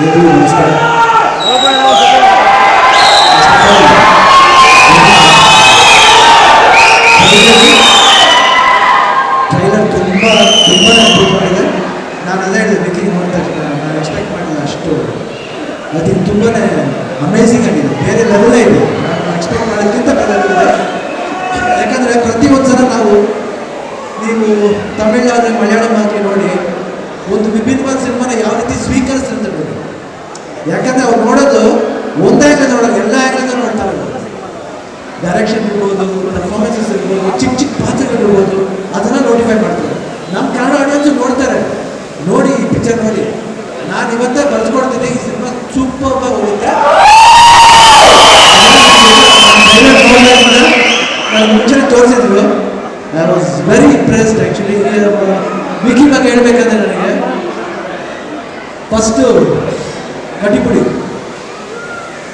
ಎಲ್ರಿಗೂ ನಮಸ್ಕಾರ ಟ್ರೈಲರ್ ತುಂಬ ತುಂಬ ಅದ್ಭುತವಾಗಿದೆ ನಾನು ಅದೇ ಹೇಳಿದೆ ನೋಡ್ತಾ ಇದ್ದೀನಿ ನಾನು ಎಕ್ಸ್ಪೆಕ್ಟ್ ಮಾಡಿಲ್ಲ ಅಷ್ಟು. ಅದು ತುಂಬಾ ಅಮೇಝಿಂಗ್ ಆಗಿದೆ. ಬೇರೆ ಲೆವೆಲೇ ಇದೆ. ನಾನು ಎಕ್ಸ್ಪೆಕ್ಟ್ ಮಾಡೋದಕ್ಕಿಂತ ಬೇರೆ ಯಾಕಂದರೆ ಪ್ರತಿಯೊಂದು ಸಲ ನಾವು ನೀವು ತಮಿಳಾಗಲಿ ಮಲಯಾಳಂ ಆಗಲಿ ನೋಡಿ, ಒಂದು ವಿಭಿನ್ನವಾದ ಸಿನಿಮಾನ ಯಾವ ರೀತಿ ಸ್ವೀಕರಿಸ್ತಾರೆ ನೋಡಿ ಯಾಕಂದರೆ ಅವ್ರು ನೋಡೋದು ಒಂದೇ ಕಡೆ ನೋಡೋದು, ಎಲ್ಲ ಆ್ಯಂಗಲ್ ನೋಡ್ತಾರೆ. ಡೈರೆಕ್ಷನ್ ಇರ್ಬೋದು ಪರ್ಫಾರ್ಮೆನ್ಸಸ್ ಇರ್ಬೋದು, ಚಿಕ್ಕ ಚಿಕ್ಕ ಪಾತ್ರಗಳು ಇರ್ಬೋದು, ಅದನ್ನ ನೋಟಿಫೈ ಮಾಡ್ತಾರೆ. ನಮ್ಮ ಕನ್ನಡ ಆಡಿಯನ್ಸ್ ನೋಡ್ತಾರೆ. ನೋಡಿ ಈ ಪಿಕ್ಚರ್ ನೋಡಿ. ನಾನು ಇವತ್ತೇ ಬರ್ಸ್ಕೊಡ್ತೀನಿ, ಈ ಸಿನಿಮಾ ಸೂಪರ್ ಹೋಗುತ್ತೆ. ನಾನು ತೋರಿಸಿದ್ರು I was very impressed actually Vicky ಬಗ್ಗೆ ಹೇಳ್ಬೇಕಂದ್ರೆ ನನಗೆ. ಫಸ್ಟು ಕಟಿಪುಡಿ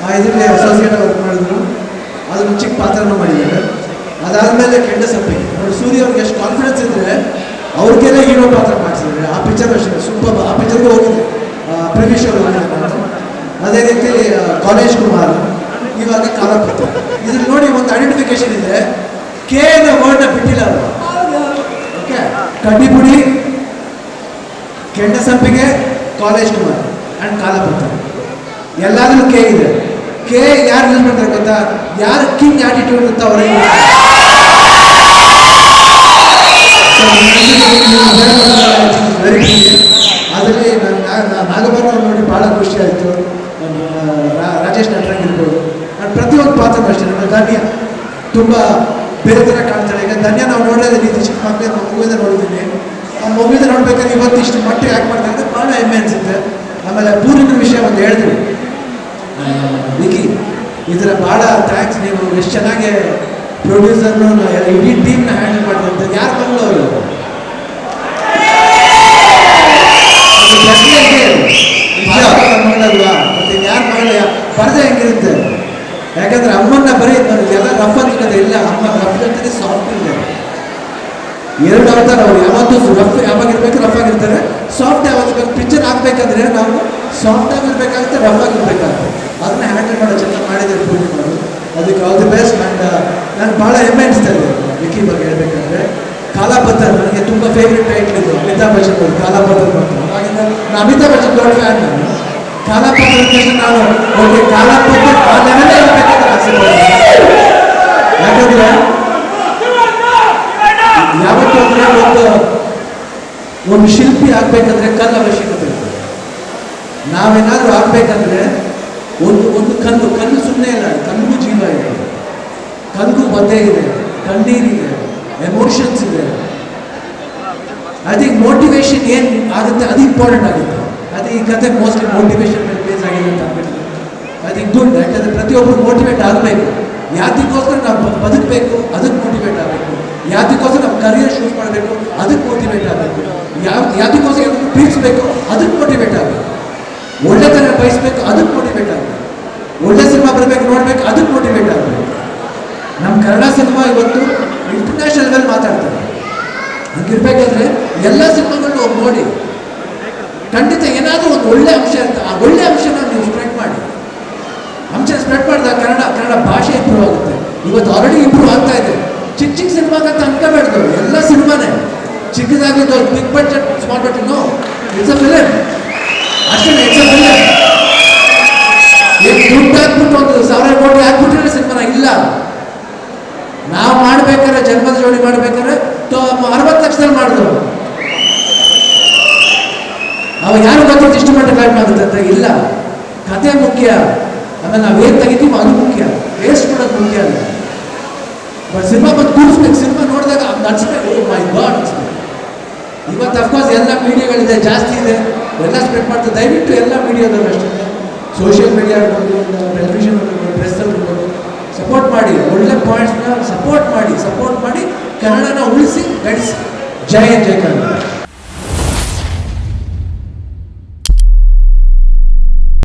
ಆ ಇದರಲ್ಲಿ ಅಸೋಸಿಯೇಟ್ ವರ್ಕ್ ಮಾಡಿದ್ರು. ಅದನ್ನು ಚಿಕ್ಕ ಪಾತ್ರನ ಮಾಡಿದ್ದಾರೆ. ಅದಾದಮೇಲೆ ಕೆಂಡ ಸಪ್ಪೆ ನೋಡಿ, ಸೂರ್ಯ ಅವ್ರಿಗೆ ಎಷ್ಟು ಕಾನ್ಫಿಡೆನ್ಸ್ ಇದ್ದರೆ ಅವ್ರಿಗೆಲ್ಲ ಹೀರೋ ಪಾತ್ರ ಮಾಡಿಸಿದ್ರೆ ಆ ಪಿಕ್ಚರ್ ಅಷ್ಟೇ. ಸೂಪರ್ ಆ ಪಿಕ್ಚರ್ಗೆ ಹೋಗಿದೆ. ಪ್ರಿವಿಶ್ ಅವರು ಅದೇ ರೀತಿ ಕಾಲೇಜ್ ಕುಮಾರ್. ಇವಾಗ ಕಾಲಪ್ಪ ಇದ್ರಲ್ಲಿ ನೋಡಿ, ಒಂದು ಐಡೆಂಟಿಫಿಕೇಶನ್ ಇದೆ. ಕೆ ನ ವರ್ಡ್ನ ಬಿಟ್ಟಿಲ್ಲ ಅವರು. ಓಕೆ ಕಡ್ಡಿಪುಡಿ ಕೆಂಡ ಸಂಪಿಗೆ ಕಾಲೇಜ್ ಕುಮಾರ್. ಆ್ಯಂಡ್ ಬರ್ತಾರೆ ಎಲ್ಲಾದರೂ ಕೆ ಇದೆ. ಕೆ ಯಾರು ಯೂಸ್ ಗೊತ್ತಾ? ಯಾರು ಕಿಂಗ್ ಆಟಿಟ್ಯೂಡ್ ಅಂತ ಅವರೇ ಅದರಲ್ಲಿ ನಾಗಭರಣ ನೋಡಿ ಭಾಳ ಖುಷಿ ಆಯಿತು. ರಾಜೇಶ್ ನಟರಾಗಿರ್ಬೋದು ನಾನು ಪ್ರತಿಯೊಂದು ಪಾತ್ರ ಅಷ್ಟೇ. ನಮ್ಮ ಧನ್ಯ. ತುಂಬ ಬೇರೆ ಥರ ಕಾಣ್ತಾಳೆ ಈಗ ಧನ್ಯ ನಾವು ನೋಡೋದೇ ರೀತಿ ಚಿಕ್ಕ ಮಕ್ಕಳಿಂದ ಮಗುವಿಂದ ನೋಡಿದ್ದೀನಿ. ಆ ಮಗುವಿಂದ ನೋಡ್ಬೇಕಾದ್ರೆ ಇವತ್ತು ಇಷ್ಟು ಮಟ್ಟಿಗೆ ಯಾಕೆ ಮಾಡ್ತಾರೆ ಭಾಳ ಹೆಮ್ಮೆ ಅನಿಸುತ್ತೆ. ಆಮೇಲೆ ಪೂರ್ಣಿನ ವಿಷಯ ಒಂದು ಹೇಳಿದ್ರು. ವಿಕಿ, ಇದರ ಭಾಳ ಥ್ಯಾಂಕ್ಸ್ ನೀವು ಎಷ್ಟು ಚೆನ್ನಾಗಿ ಪ್ರೊಡ್ಯೂಸರ್ನು ಇಡೀ ಟೀಮ್ನ ಹ್ಯಾಂಡಲ್ ಮಾಡಿದಂತ ಯಾರು ಮಗಳು ಅವರು? ಮಗಳಲ್ವಾ ಮತ್ತೆ ಯಾರು ಮಗಳ ಪರದೆ ಹೆಂಗಿರುತ್ತೆ? ಯಾಕಂದ್ರೆ ಅಮ್ಮನ್ನ ಬರೀ ಎಲ್ಲ ರಫ್ ಅಂತ ಇಲ್ಲ. ಅಮ್ಮ ರಫ್ ಇರ್ತಾರೆ ಸಾಫ್ಟ್ ಇದೆ. ಎರಡು ಅವತಾರ ಅವ್ರು ಯಾವತ್ತೂ ರಫ್ ಯಾವಾಗಿರ್ಬೇಕು ರಫ್ ಆಗಿರ್ತಾರೆ ಸಾಫ್ಟ್ ಯಾವಾಗ ಇರ್ಬೇಕು ಪಿಕ್ಚರ್ ಆಗ್ಬೇಕಂದ್ರೆ ನಾವು ಸಾಫ್ಟ್ ಆಗಿರ್ಬೇಕಾಗುತ್ತೆ ರಫ್ ಆಗಿರ್ಬೇಕಾಗುತ್ತೆ ಅದನ್ನ ಹ್ಯಾಂಡಲ್ ಮಾಡೋ ಚೆನ್ನಾಗಿ ಮಾಡಿದ್ದಾರೆ ಪೂರ್ಣಿಮಾರು ಅದಕ್ಕೆ ಆಲ್ ದಿ ಬೆಸ್ಟ್ ಆ್ಯಂಡ್ ನಾನು ಭಾಳ ಹೆಮ್ಮೆ ಅನಿಸ್ತಾ ಇದೆ. ವಿಕಿ ಬಗ್ಗೆ ಹೇಳ್ಬೇಕಂದ್ರೆ ಕಾಲಾಪತ್ರ ನನಗೆ ತುಂಬ ಫೇವ್ರೆಟ್ ಟೈಟ್ಲ್ ಇದು, ಅಮಿತಾಬ್ ಬಚ್ಚನ್ ಅವರು ಕಾಲಾಪತ್ರ ಹಾಗಿಂದ ನಾನು ಅಮಿತಾಬ್ ಬಚ್ಚನ್ ದೊಡ್ಡ ಫ್ಯಾನ್ ನಾನು. ಕಾಲಾಪತ್ರ ನಾನು ಓಕೆ ಕಾಲಾಪತ್ರ ಆ ಲೆವೆಲೇ ಇರಬೇಕಂತ ಆಸೆ ಪಡ್ತೀನಿ. ಯಾಕಂದ್ರೆ ಯಾವತ್ತೂ ಅಂದ್ರೆ ಒಂದು ಒಂದು ಶಿಲ್ಪಿ ಆಗಬೇಕಂದ್ರೆ ಕಲ್ಲು ಅವಶ್ಯಕತೆ ಇರ್ತದೆ ನಾವೇನಾದ್ರೂ ಆಗ್ಬೇಕಂದ್ರೆ ಒಂದು ಒಂದು ಕಲ್ಲು ಕಲ್ಲು ಸುಮ್ಮನೆ ಇಲ್ಲ ಕಲ್ಲಿಗೂ ಜೀವ ಇದೆ. ಕಲ್ಗೂ ಬದ್ದೆ ಇದೆ ಕಣ್ಣೀರಿದೆ ಎಮೋಷನ್ಸ್ ಇದೆ. ಅದಕ್ಕೆ ಮೋಟಿವೇಶನ್ ಏನು ಆಗುತ್ತೆ? ಅದು ಇಂಪಾರ್ಟೆಂಟ್ ಆಗುತ್ತೆ. ಅದು ಈ ಕತೆ ಮೋಸ್ಟ್ಲಿ ಮೋಟಿವೇಶನ್ ಮೇಲೆ ಬೇಸ್ ಆಗಿದೆ ಅಂತ ಅಂದ್ಬಿಟ್ಟು ಐ ಥಿಂಕ್ ಗುಡ್ ಯಾಕಂದರೆ ಪ್ರತಿಯೊಬ್ಬರು ಮೋಟಿವೇಟ್ ಆಗಬೇಕು. ಯಾತಿಗೋಸ್ಕರ ನಾವು ಬದುಕಬೇಕು, ಅದಕ್ಕೆ ಮೋಟಿವೇಟ್ ಆಗಬೇಕು. ಯಾತಕ್ಕೋಸ್ಕರ ನಮ್ಮ ಕರಿಯರ್ ಶೂಸ್ ಮಾಡಬೇಕು, ಅದಕ್ಕೆ ಮೋಟಿವೇಟ್ ಆಗಬೇಕು. ಯಾವ, ಯಾತಕ್ಕೋಸ್ಕರ ಪ್ರೀತಿಸಬೇಕು, ಅದಕ್ಕೆ ಮೋಟಿವೇಟ್ ಆಗಬೇಕು. ಒಳ್ಳೆತನ ಬಯಸ್ಬೇಕು, ಅದಕ್ಕೆ ಮೋಟಿವೇಟ್ ಆಗಬೇಕು. ಒಳ್ಳೆ ಸಿನಿಮಾ ಬರಬೇಕು, ನೋಡಬೇಕು, ಅದಕ್ಕೆ ಮೋಟಿವೇಟ್ ಆಗಬೇಕು. ನಮ್ಮ ಕನ್ನಡ ಸಿನಿಮಾ ಇವತ್ತು ಇಂಟರ್ನ್ಯಾಷನಲ್ ಲೆವೆಲ್ ಮಾತಾಡ್ತಾರೆ. ಹಂಗಿರ್ಬೇಕಾದ್ರೆ ಎಲ್ಲ ಸಿನಿಮಾಗಳನ್ನೂ ಹೋಗಿ ನೋಡಿ. ಖಂಡಿತ ಏನಾದರೂ ಒಂದು ಒಳ್ಳೆ ಅಂಶ ಇರುತ್ತೆ. ಆ ಒಳ್ಳೆ ಅಂಶನ ನೀವು ಸ್ಪ್ರೆಡ್ ಮಾಡಿ. ಅಂಶ ಸ್ಪ್ರೆಡ್ ಮಾಡಿದಾಗ ಕನ್ನಡ ಕನ್ನಡ ಭಾಷೆ ಇಂಪ್ರೂವ್ ಆಗುತ್ತೆ. ಇವತ್ತು ಆಲ್ರೆಡಿ ಇಂಪ್ರೂವ್ ಆಗ್ತಾ ಇದೆ ಚಿಕ್ಕ ಚಿಕ್ಕ ಸಿನಿಮಾಗಂತ ಅನ್ಕೋಬೇಡ್ದು ಎಲ್ಲ ಸಿನಿಮಾನೇ ಚಿಕ್ಕದಾಗಿ big budget small budget no it's it's a film ಈಗ ದುಡ್ಡು ಹಾಕ್ಬಿಟ್ಟು ಒಂದು ಸಾವಿರ ಕೋಟಿ ಹಾಕ್ಬಿಟ್ರೆ ಸಿನಿಮಾನ ಇಲ್ಲ. ನಾವು ಮಾಡ್ಬೇಕಾದ್ರೆ ಜನ್ಮದ ಜೋಡಿ ಮಾಡ್ಬೇಕಾದ್ರೆ ಅರವತ್ತು ಲಕ್ಷದಲ್ಲಿ ಮಾಡಿದ್ರು. ಅವಾಗ ಯಾರು ಗೊತ್ತಿತ್ತು ಇಷ್ಟು ಮಟ್ಟ ಮಾಡುತ್ತೆ ಆಗುತ್ತೆ ಅಂತ ಇಲ್ಲ. ಕತೆ ಮುಖ್ಯ. ಆಮೇಲೆ ನಾವು ತೆಗಿತೀವಿ ತೆಗಿತೀವೋ ಅದು ಮುಖ್ಯ ವೇಸ್ಟ್ ಮಾಡೋದು ಮುಖ್ಯ ಅಲ್ಲ ಬಟ್ ಸಿನಿಮಾ ಬಂದು ಕೂರಿಸ್ಬೇಕು ಸಿನಿಮಾ ನೋಡಿದಾಗ ಅನ್ಸ್ಬೇಕು ಓ ಮೈ ಗಾಡ್ ಅನ್ಸ್ಬೇಕು ಇವತ್ತು ಅಫ್ಕೋರ್ಸ್ ಎಲ್ಲ ಮೀಡಿಯಾಗಳಿದೆ ಜಾಸ್ತಿ ಇದೆ, ಎಲ್ಲ ಸ್ಪ್ರೆಡ್ ಮಾಡ್ತಾರೆ. ದಯವಿಟ್ಟು ಎಲ್ಲ ಮೀಡಿಯಾದವರು ಅಷ್ಟೇ. ಸೋಷಿಯಲ್ ಮೀಡಿಯಾ ಟೆಲಿವಿಷನ್ ಇರ್ಬೋದು ಪ್ರೆಸ್ ಇರ್ಬೋದು ಸಪೋರ್ಟ್ ಮಾಡಿ, ಒಳ್ಳೆ ಪಾಯಿಂಟ್ಸ್ನ ಸಪೋರ್ಟ್ ಮಾಡಿ ಸಪೋರ್ಟ್ ಮಾಡಿ, ಕನ್ನಡನ ಉಳಿಸಿ ನಡೆಸಿ ಜಯ ಜಯ ಕನ್ನಡ.